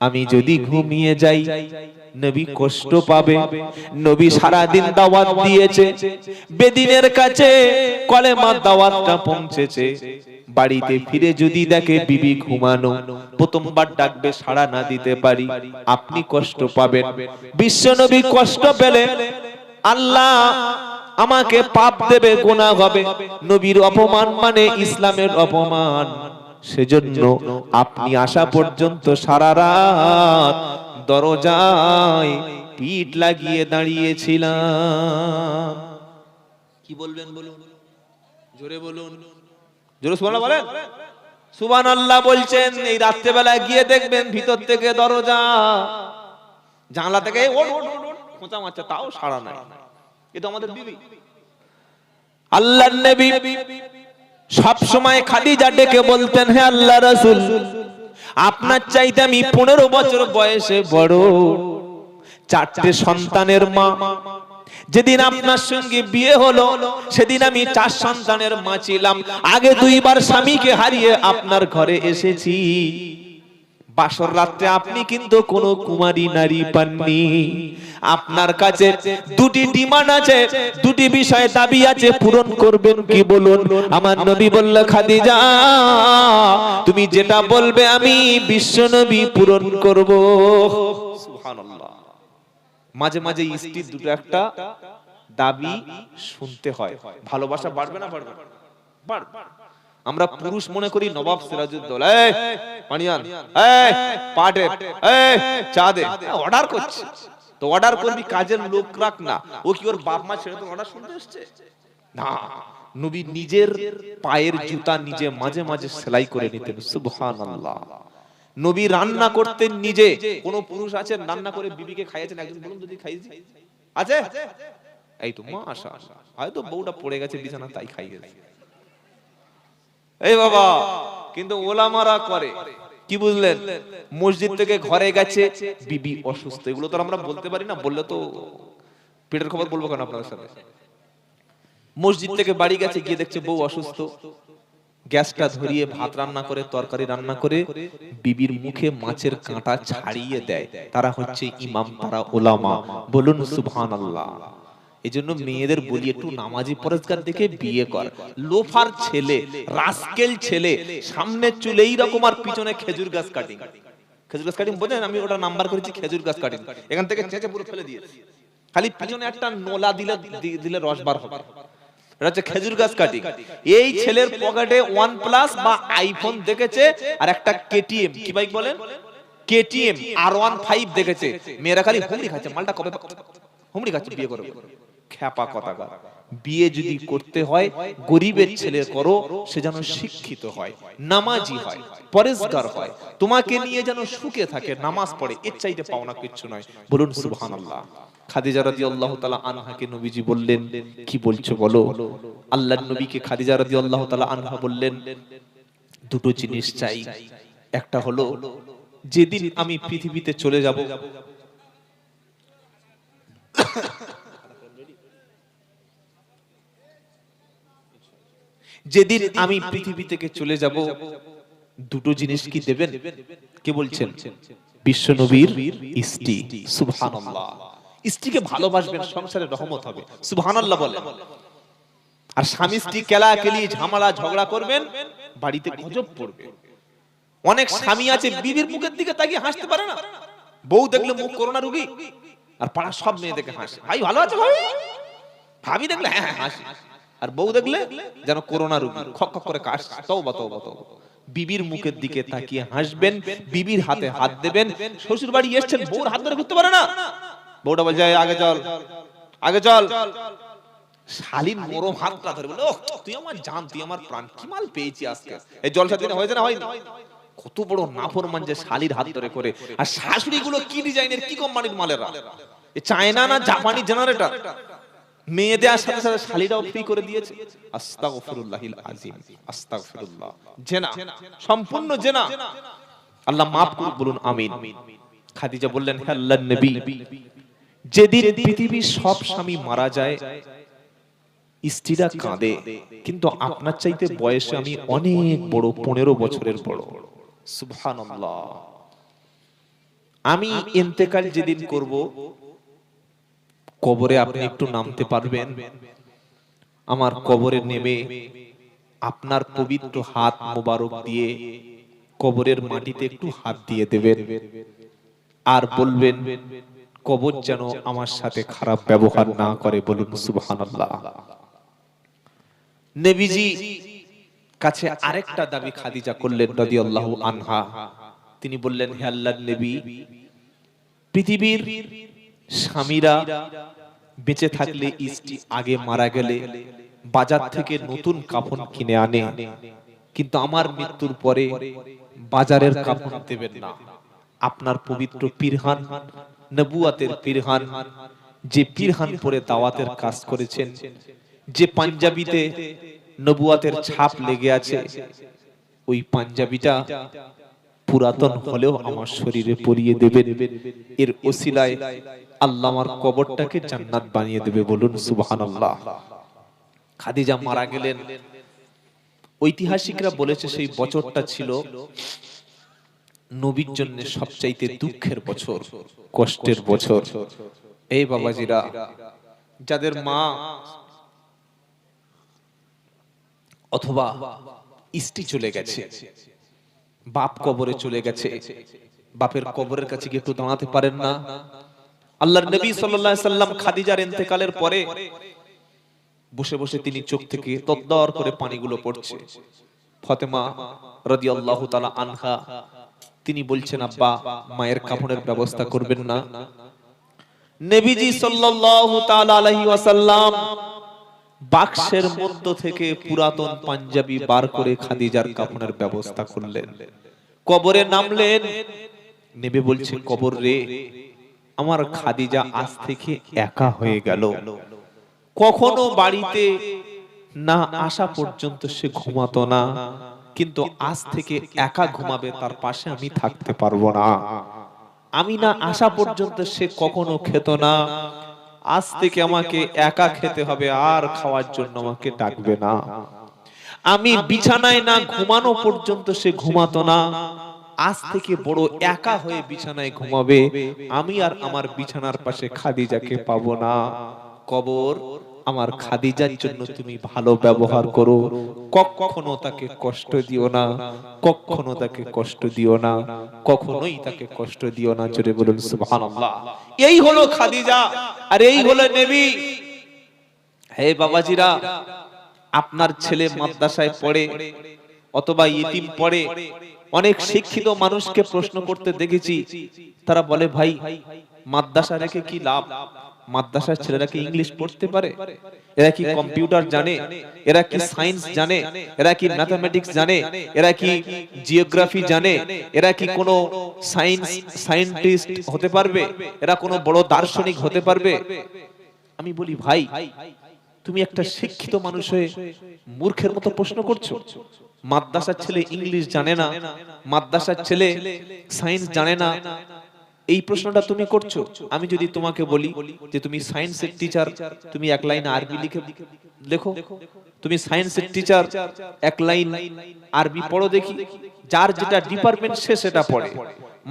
আমি যদি ঘুমিয়ে যাই নবী কষ্ট পাবে। নবী সারা দিন দাওয়াত দিয়েছে। বেদিনের কাছে কলেমার দাওয়াতটা পৌঁছেছে। বাড়িতে ফিরে যদি দেখে বিবি ঘুমানো প্রথমবার ডাকবে সাড়া না দিতে পারি। আপনি কষ্ট পাবেন। বিশ্ব নবী কষ্ট পেলে আল্লাহ আমাকে পাপ দেবে গোনা হবে। নবীর অপমান মানে ইসলামের অপমান। সেজন্য আপনি আসা পর্যন্ত সারা রাত দরজায় পিঠ লাগিয়ে দাঁড়িয়েছিলাম। কি বলবেন বলুন? জোরে বলুন। জোরে সুবহানাল্লাহ বলেন। সুবহানাল্লাহ বলছেন এই রাত্রেবেলা গিয়ে দেখবেন ভিতর থেকে দরজা। জানলা থেকে খোঁচা মারছে তাও সাড়া নাই। এটা আমাদের বিবি। আল্লাহর নবী। সব সময় খাদিজা ডেকে বলতেন, হে আল্লাহ রাসূল, আপনার চাইতে আমি পনেরো বছর বয়সে বড়। চারটে সন্তানের মা। যেদিন আপনার সঙ্গে বিয়ে হলো, সেদিন আমি চার সন্তানের মা ছিলাম। আগে দুইবার স্বামীকে হারিয়ে আপনার ঘরে এসেছি। বাসর রাত্রে আপনি কিন্তু কোনো কুমারী নারী পাননি। আপনার কাছে দুটি ডিমান্ড আছে, দুটি বিষয়ে দাবি আছে, পূরণ করবেন কি বলুন? আমার নবী বলল, খাদিজা, তুমি যেটা বলবে আমি বিশ্ব নবী পূরণ করব। সুবহানাল্লাহ। মাঝে মাঝে স্ত্রীর দুটো একটা দাবি শুনতে হয়। ভালোবাসা বাড়বে না বাড়বে? বাড়বে। আমরা পুরুষ মনে করি নবাব সিরাজউদ্দৌলা এই পানিয়ান। এই পাটে। এই চা দে অর্ডার করছে। তো অর্ডার করবি কাজের লোক রাখ না। ও কি ওর বাপ মা ছেড়ে তো অর্ডার শুনতে না নবী নিজের পায়ের জুতা নিজে মাঝে মাঝে সেলাই করে নিতেন। সুবহানাল্লাহ। নবী রান্না করতেন নিজে। কোন পুরুষ আছে রান্না করে বিবিকে খাইয়েছেন একজন বলুন যদি খাইয়েছি। আছে? এই তো মা আশা হয়তো বউটা পড়ে গেছে বিছানা তাই খাইয়েছে। এই বাবা, কিন্তু ওলামারা করে। কি বুঝলেন? মসজিদ থেকে ঘরে গেছে, বিবি অসুস্থ। এগুলো তো আমরা বলতে পারি না, বললে তো পেটের খবর বলব কেন আপনাদের সাথে মসজিদ থেকে বাড়ি গেছে, গিয়ে দেখছে বউ অসুস্থ। গ্যাসটা ধরিয়ে ভাত রান্না করে, তরকারি রান্না করে, বিবির মুখে মাছের কাঁটা ছাড়িয়ে দেয়। তারা হচ্ছে ইমাম, তারা ওলামা। বলুন, সুবহানাল্লাহ। এই জন্য মেয়েদের বলি একটু নামাজি পরেজগার দেখে বিয়ে কর। লোফার ছেলে রাস্কেল ছেলে সামনে চুলে এইরকম আর পিছনে খেজুর গাছ কাটিং খেজুর গাছ কাটিং বোঝেন? আমি ওটা নাম্বার করেছি খেজুর গাছ কাটিং এখান থেকে চেঁচে পুরো ফেলে দিয়েছি। খালি পিছনে একটা নোলা দিলে দিলে রস বার হবে। এটা হচ্ছে খেজুর গাছ কাটিং এই ছেলের পকেটে ওয়ান প্লাস বা আইফোন দেখেছে আর একটা কেটিএম কি বাইক বলেন? কেটিএম আর ওয়ান ফাইভ দেখেছে। মেয়েরা খালি হুমড়ি খাচ্ছে। মালটা কবে হুমড়ি খাচ্ছে বিয়ে করবে। খ্যাপা কথা বিয়ে যদি করতে হয় গরিবের ছেলে করো সে যেন শিক্ষিত হয়। নামাজি হয়। পরেশগার হয়। তোমাকে নিয়ে যেন সুখে থাকে নামাজ পড়ে এর চাইতে পাওনা কিচ্ছু নয়। বলুন সুবহানাল্লাহ। খাদিজা রাদিয়াল্লাহু তাআলা আনহাকে নবীজি বললেন কি বলছো বলো? আল্লাহর নবীকে খাদিজা রাদিয়াল্লাহু তাআলা আনহা বললেন দুটো জিনিস চাই। একটা হলো যেদিন আমি পৃথিবীতে চলে যাব যেদিন আমি পৃথিবী থেকে চলে যাব দুটো জিনিস কি দেবেন? কে বলছেন? বিশ্ব নবীর স্ত্রী। সুবহানাল্লাহ। স্ত্রীকে ভালোবাসবেন সংসারে রহমত হবে। সুবহানাল্লাহ বলেন। আর স্বামী স্ত্রী কেলা কেলি ঝামেলা ঝগড়া করবেন বাড়িতে গজব পড়বে। অনেক স্বামী আছে বিবির মুখের দিকে তাকিয়ে হাসতে পারে না। বউ দেখলে মুখ করোনা রুগী আর পাড়া সব মেয়ে দেখে হাসে। ভাই ভালো আছে ভাই ভাবি দেখলে হ্যাঁ হ্যাঁ হাসি। আর বউ দেখলে যেন করোনা রোগী। খক খক করে কাশ তওবা তওবা তওবা। বিবির মুখের দিকে তাকিয়ে হাসবেন বিবির হাতে হাত দেবেন। শ্বশুর বাড়ি এসেছেন বউর হাত ধরে ঘুরতে পারে না। বউটা বলছে "এই, আগে চল। আগে চল। শালীন নরম হাতটা ধরে বলে "ওহ, তুই আমার জান তুই আমার প্রাণ। কি মাল পেয়েছি আজকে? এই জলসা দিনে হয়েছে না হয়নি। কত বড় নাফরমান যে শালির হাত ধরে করে। আর শাশুড়ি গুলো কি ডিজাইনের কি কোম্পানির মালেরা? চায়না না জাপানি জেনারেটর? সাথে সাথে শালিরাও ফ্রি করে দিয়েছে। আস্তাগফিরুল্লাহিল আস্তাগফিরুল্লাহ। জেনা, সম্পূর্ণ জেনা। আল্লাহ মাফ করুন বলুন আমিন। খাদিজা বললেন, হে আল্লাহর নবী, যেদিন পৃথিবীর সব স্বামী মারা যায়, স্ত্রীরা কাঁদে। কিন্তু আপনার চাইতে বয়সে আমি অনেক বড়, পনেরো বছরের বড়। সুবহানাল্লাহ। আমি ইন্তেকাল যেদিন করব কবরে আপনি একটু নামতে পারবেন। আমার কবরে নেমে আপনার পবিত্র হাত মোবারক দিয়ে কবরের মাটিতে একটু হাত দিয়ে দেবেন। আর বলবেন, কবর যেন আমার সাথে খারাপ ব্যবহার না করে। বলুন, সুবহানাল্লাহ। নবীজি কাছে আরেকটা দাবি খাদিজা করলেন রাদিয়াল্লাহু আনহা। তিনি বললেন, হে আল্লাহর নবী, পৃথিবীর স্বামীরা বেঁচে থাকলে স্ত্রী আগে মারা গেলে বাজার থেকে নতুন কাফন কিনে আনে। কিন্তু আমার মৃত্যুর পরে বাজারের কাফন দেবেন না। আপনার পবিত্র পীরহান, নবুয়াতের পীরহান, যে পীরহান পরে দাওয়াতের কাজ করেছেন, যে পাঞ্জাবিতে নবুয়াতের ছাপ লেগে আছে, ওই পাঞ্জাবিটা পুরাতন হলেও আমার শরীরে পরিয়ে দেবেন। এর ওসিলায় আল্লাহ আমার কবরটাকে জান্নাত বানিয়ে দেবে বলুন সুবহানাল্লাহ। খাদিজা মারা গেলেন। ঐতিহাসিকরা বলেছে সেই বছরটা ছিল নবীর জন্য সবচাইতে দুঃখের বছর কষ্টের বছর। এই বাবাজিরা যাদের মা অথবা স্ত্রী চলে গেছে বাপ কবরে চলে গেছে। বাপের কবরের কাছে কি একটু দাঁড়াতে পারেন না। আল্লাহর নবী সাল্লাল্লাহু আলাইহি সাল্লাম খাদিজার ইন্তেকালের পরে বসে বসে তিনি চোখ থেকে তদ্দর করে পানিগুলো পড়ছে। ফতেমা রাদিয়াল্লাহু তাআলা আনহা। তিনি বলছেন আব্বা মায়ের কাফনের ব্যবস্থা করবেন না। নবীজি সাল্লাল্লাহু তাআলা আলাইহি ওয়াসাল্লাম বাক্সের মধ্য থেকে পুরাতন পাঞ্জাবি বার করে খাদিজার কাফনের ব্যবস্থা করলেন। কবরে নামলেন। নেবে বলছে কবর রে আমার খাদিজা আজ থেকে একা হয়ে গেল। কখনো বাড়িতে না আসা পর্যন্ত সে ঘুমাতো না। কিন্তু আজ থেকে একা ঘুমাবে তার পাশে আমি থাকতে পারব না। আমি না আসা পর্যন্ত সে কখনো খেত না। আজ থেকে আমাকে একা খেতে হবে আর খাওয়ার জন্য আমাকে ডাকবে না। আমি বিছানায় না ঘুমানো পর্যন্ত সে ঘুমাতো না। আজ থেকে বড় একা হয়ে বিছানায় ঘুমাবে। আমি আর আমার বিছানার পাশে খাদিজাকে পাবো না। কবর আমার খাদিজার জন্য তুমি ভালো ব্যবহার করো। কখনো তাকে কষ্ট দিও না। কখনো তাকে কষ্ট দিও না। কখনোই তাকে কষ্ট দিও না। জোরে বলুন সুবহানাল্লাহ। এই হলো খাদিজা। আর এই হলো নবী। হে বাবাজিরা আপনার ছেলে মাদ্রাসায় পড়ে অথবা ইতিম পড়ে অনেক শিক্ষিত মানুষকে প্রশ্ন করতে দেখেছি। তারা বলে ভাই মাদ্রাসা রেখে কি লাভ? মাদ্রাসার ছেলেরা কি ইংলিশ পড়তে পারে এরা কি কম্পিউটার জানে এরা কি সায়েন্স জানে এরা কি ম্যাথমেটিক্স জানে এরা কি জিওগ্রাফি জানে এরা কি কোনো সায়েন্স সায়েন্টিস্ট হতে পারবে এরা কোনো বড় দার্শনিক হতে পারবে আমি বলি ভাই তুমি একটা শিক্ষিত মানুষ হয়ে মূর্খের মতো প্রশ্ন করছ মাদ্রাসার ছেলে ইংলিশ জানে না মাদ্রাসার ছেলে সায়েন্স জানে না এই প্রশ্নটা তুমি করছ। আমি যদি তোমাকে বলি যে তুমি সায়েন্সের টিচার তুমি এক লাইন আরবি লিখে লেখো। তুমি সায়েন্সের টিচার এক লাইন আরবি পড়ো দেখি। যার যেটা ডিপার্টমেন্ট সে সেটা পড়ে।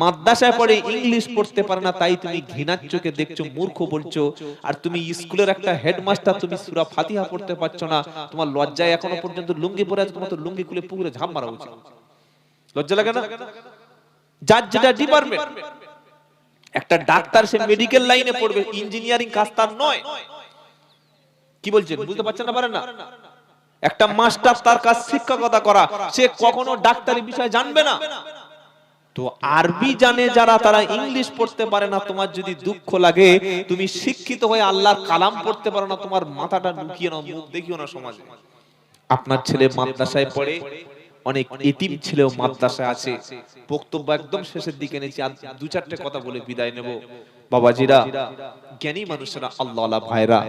মাদ্রাসায় পড়ে ইংলিশ পড়তে পারে না, তাই তুমি ঘৃণার চোখে দেখছ, মূর্খ বলছো। আর তুমি স্কুলের একটা হেডমাস্টার তুমি সূরা ফাতিহা পড়তে পারছ না। তোমার লজ্জায় এখনও পর্যন্ত লুঙ্গি পরে আছে, তোমার তো লুঙ্গি খুলে পুকুরে ঝাঁপ মারা উচিত। লজ্জা লাগে না? যার যেটা ডিপার্টমেন্ট একটা ডাক্তার সে মেডিকেল লাইনে পড়বে ইঞ্জিনিয়ারিং কাজ তার নয়। কি বলছেন বুঝতে পারছেন না পারেন না? একটা মাস্টার তার কাজ শিক্ষকতা করা সে কখনো ডাক্তারি বিষয় জানবে না। তো আরবি জানে যারা তারা ইংলিশ পড়তে পারে না তোমার যদি দুঃখ লাগে তুমি শিক্ষিত হয়ে আল্লাহর কালাম পড়তে পারো না তোমার মাথাটা লুকিয়ে নাও মুখ দেখিও না সমাজে। আপনার ছেলে মাদ্রাসায় পড়ে অনেক এতিম ছেলেও মাদ্রাসায় আছে। বক্তব্য একদম শেষের দিকে এনেছি আর দু চারটে কথা বলে বিদায় নেব। বাবাজিরা জ্ঞানী মানুষেরা আল্লাহ ভাইরা।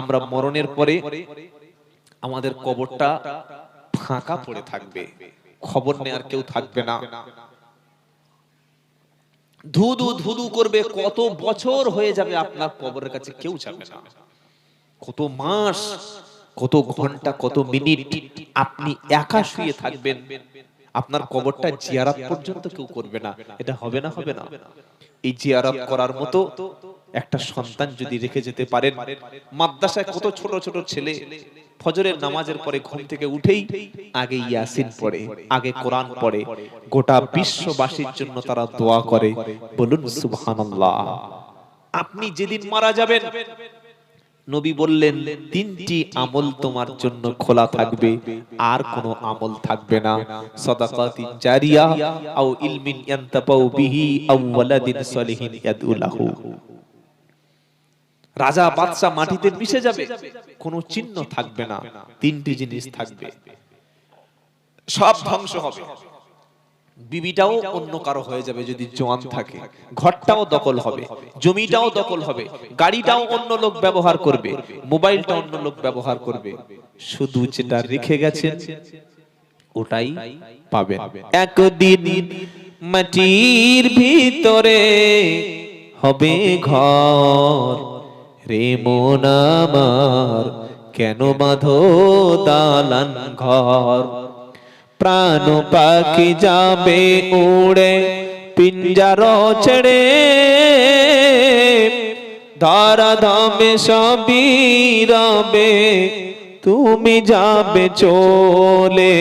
আমরা মরণের পরে আমাদের কবরটা ফাঁকা পড়ে থাকবে। খবর নেয়ার কেউ থাকবে না। ধুধু ধুধু করবে কত বছর হয়ে যাবে আপনার কবরের কাছে কেউ যাবে না। কত মাস কত ঘণ্টা কত মিনিট আপনি একা শুয়ে থাকবেন? আপনার কবরটা জিয়ারাত পর্যন্ত কেউ করবে না। এটা হবে না হবে না। এই জিয়ারাত করার মতো একটা সন্তান যদি রেখে যেতে পারেন মাদ্রাসায় কত ছোট ছোট ছেলে ফজরের নামাজের পরে ঘুম থেকে উঠেই আগে ইয়াসিন পড়ে আগে কোরআন পড়ে গোটা বিশ্ববাসীর জন্য তারা দোয়া করে। বলুন সুবহানাল্লাহ। আপনি যেদিন মারা যাবেন নবী বললেন, তিনটি আমল তোমার জন্য খোলা থাকবে, আর কোনো আমল থাকবে না। সাদাকাতিন জারিয়া, আও ইলমিন ইয়ান্তাফাউ বিহি আও ওয়ালাদিন সলিহিন ইয়াদউ লাহু রাজা বাদশা মাটিতে মিশে যাবে, কোনো চিহ্ন থাকবে না, তিনটি জিনিস থাকবে। সব ধ্বংস হবে। বিবিটাও অন্য কারও হয়ে যাবে যদি জোয়ান থাকে। ঘরটাও দখল হবে। জমিটাও দখল হবে। গাড়িটাও অন্য লোক ব্যবহার করবে। মোবাইলটা অন্য লোক ব্যবহার করবে। শুধু যেটা রেখে গেছেন ওটাই পাবেন। একদিন মাটির ভিতরে হবে ঘর। রে মন আমার কেন বাঁধো দালান ঘর? প্রাণ পাখি যাবে উড়ে, পিঞ্জার ছেড়ে। ধরা ধামে সবই রবে, তুমি যাবে চলে।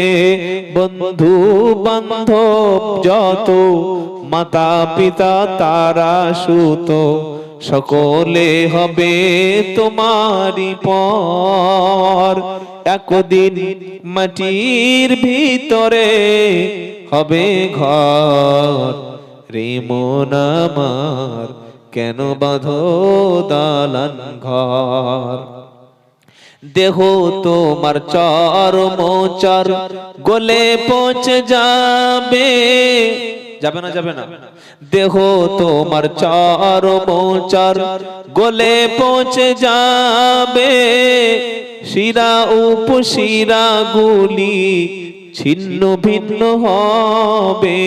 বন্ধু বান্ধব যত, মাতা পিতা তারা সুত, সকলে হবে তোমারই পর। একদিন মাটির ভিতরে হবে ঘর। রে মন আমার, কেন বাঁধো দালান ঘর? দেহ তোমার চর, গোলে পৌঁছে যাবে। যাবে না যাবে না। দেহ তোমার চর, গোলে পৌঁছে যাবে। শিরা উপশিরা গুলি ছিন্ন ভিন্ন হবে।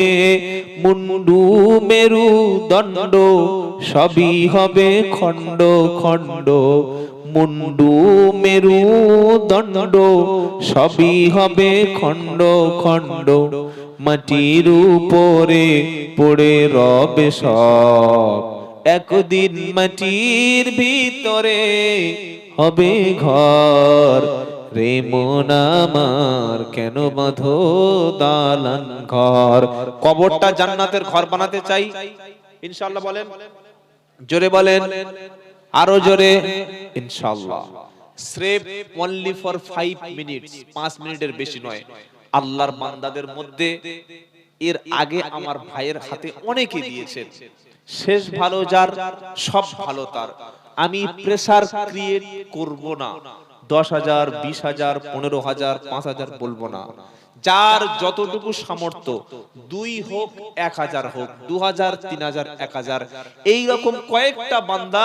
মুন্ডু মেরু দণ্ড সবই হবে খণ্ড খণ্ড। মুন্ডু মেরু দণ্ড সবই হবে খণ্ড খণ্ড। মাটির উপরে পড়ে রবে সব। একদিন মাটির ভিতরে হবে ঘর? রে মন আমার কেন বাঁধো দালান ঘর? কবরটা জান্নাতের ঘর বানাতে চাই। ইনশাআল্লাহ বলেন। জোরে বলেন। আরও জোরে। ইনশাআল্লাহ। স্রেফ অনলি ফর ফাইভ মিনিটস পাঁচ মিনিটের বেশি নয়। আল্লাহর বান্দাদের মধ্যে এর আগে আমার ভাইয়ের হাতে অনেকে দিয়েছেন। শেষ ভালো যার, সব ভালো তার। আমি প্রেসার ক্রিয়েট করব না। দশ হাজার, বিশ হাজার, পনেরো হাজার, পাঁচ হাজার বলব না। যার যতটুকু সামর্থ্য, দুই হোক, এক হাজার হোক, দু হাজার, তিন হাজার, এক হাজার, এইরকম কয়েকটা বান্দা